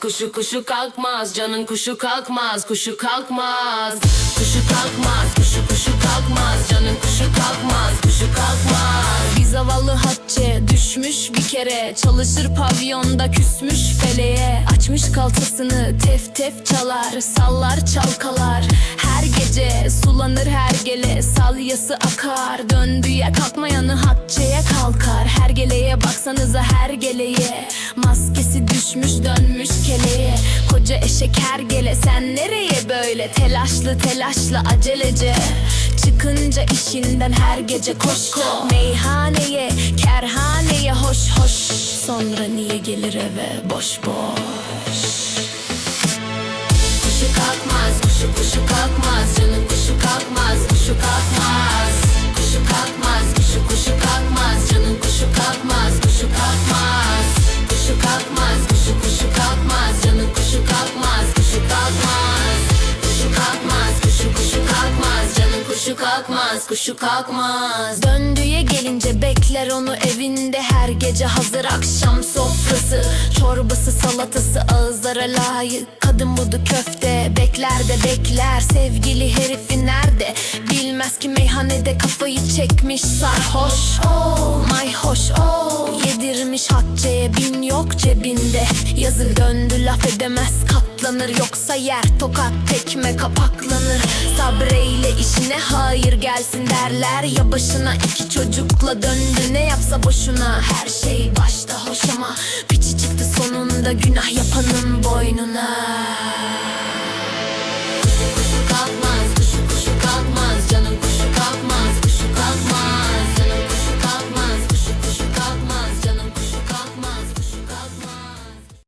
kuşu kuşu kalkmaz Canın kuşu kalkmaz kuşu kalkmaz. Kuşu kalkmaz kuşu kuşu kalkmaz Canın kuşu kalkmaz kuşu kalkmaz. Bir zavallı Hatice düşmüş bir kere Çalışır pavyonda küsmüş feleğe Açmış kalçasını tef tef çalar Sallar çalkalar. Her gece Sulanır her gele salyası akar. Döndüye kalkmayanı Hatice'ye kalkar Baksanıza her geleye. Maskesi düşmüş dönmüş keleye. Koca eşek her gele sen nereye böyle? Telaşlı telaşlı acelece. Çıkınca işinden her gece koş koş. Meyhaneye, kerhaneye hoş hoş. Sonra niye gelir eve? Boş boş kuşu kalkmaz kuşu kalkmaz. Döndüye gelince bekler onu evinde. Her gece hazır akşam sofrası. Çorbası salatası ağızlara layık. Kadın budu köfte bekler de bekler. Sevgili herifi nerede? Bilmez ki meyhanede kafayı çekmiş sarhoş. Oh my hoş oh Yedirmiş Hatice'ye bin yok cebinde. Yazık döndü laf edemez katlanır Yoksa yer tokat tekme kapaklanır. Sabreyle işine hayır gelsin derler. Ya başına iki çocukla döndü. Ne yapsa boşuna Her şey başta hoş ama Piçi çıktı sonunda günah yapanın boynuna